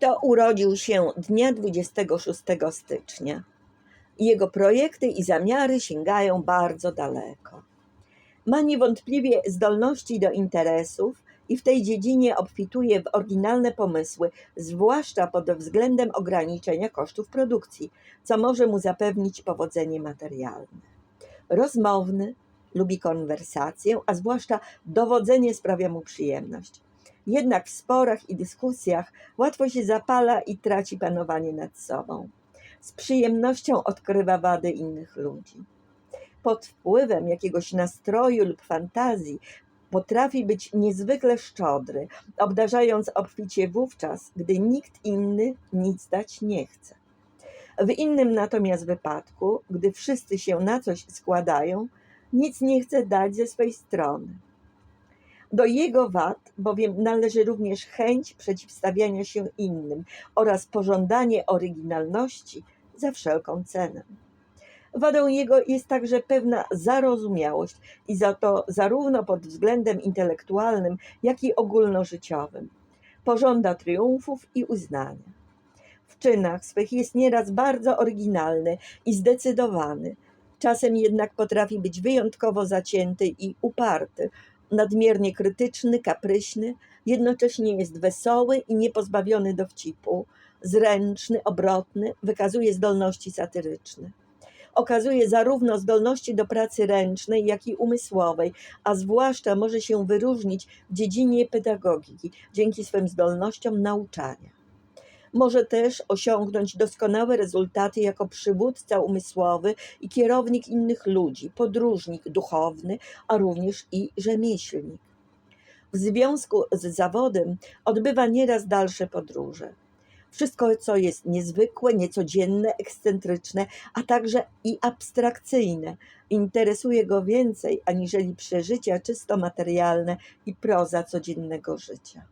Kto urodził się dnia 26 stycznia? Jego projekty i zamiary sięgają bardzo daleko. Ma niewątpliwie zdolności do interesów i w tej dziedzinie obfituje w oryginalne pomysły, zwłaszcza pod względem ograniczenia kosztów produkcji, co może mu zapewnić powodzenie materialne. Rozmowny, lubi konwersację, a zwłaszcza dowodzenie sprawia mu przyjemność. Jednak w sporach i dyskusjach łatwo się zapala i traci panowanie nad sobą. Z przyjemnością odkrywa wady innych ludzi. Pod wpływem jakiegoś nastroju lub fantazji potrafi być niezwykle szczodry, obdarzając obficie wówczas, gdy nikt inny nic dać nie chce. W innym natomiast wypadku, gdy wszyscy się na coś składają, nic nie chce dać ze swej strony. Do jego wad bowiem należy również chęć przeciwstawiania się innym oraz pożądanie oryginalności za wszelką cenę. Wadą jego jest także pewna zarozumiałość i za to zarówno pod względem intelektualnym, jak i ogólnożyciowym. Pożąda triumfów i uznania. W czynach swych jest nieraz bardzo oryginalny i zdecydowany, czasem jednak potrafi być wyjątkowo zacięty i uparty, nadmiernie krytyczny, kapryśny, jednocześnie jest wesoły i niepozbawiony dowcipu, zręczny, obrotny, wykazuje zdolności satyryczne. Okazuje zarówno zdolności do pracy ręcznej, jak i umysłowej, a zwłaszcza może się wyróżnić w dziedzinie pedagogiki dzięki swym zdolnościom nauczania. Może też osiągnąć doskonałe rezultaty jako przywódca umysłowy i kierownik innych ludzi, podróżnik duchowny, a również i rzemieślnik. W związku z zawodem odbywa nieraz dalsze podróże. Wszystko, co jest niezwykłe, niecodzienne, ekscentryczne, a także i abstrakcyjne, interesuje go więcej aniżeli przeżycia czysto materialne i proza codziennego życia.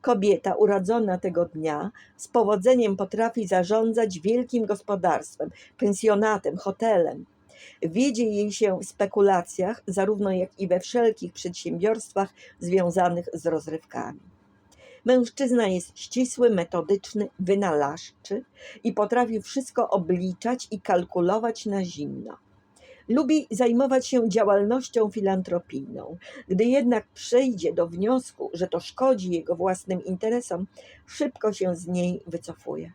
Kobieta urodzona tego dnia z powodzeniem potrafi zarządzać wielkim gospodarstwem, pensjonatem, hotelem. Wiedzie jej się w spekulacjach, zarówno jak i we wszelkich przedsiębiorstwach związanych z rozrywkami. Mężczyzna jest ścisły, metodyczny, wynalazczy i potrafi wszystko obliczać i kalkulować na zimno. Lubi zajmować się działalnością filantropijną. Gdy jednak przejdzie do wniosku, że to szkodzi jego własnym interesom, szybko się z niej wycofuje.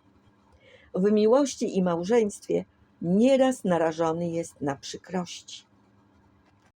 W miłości i małżeństwie nieraz narażony jest na przykrości.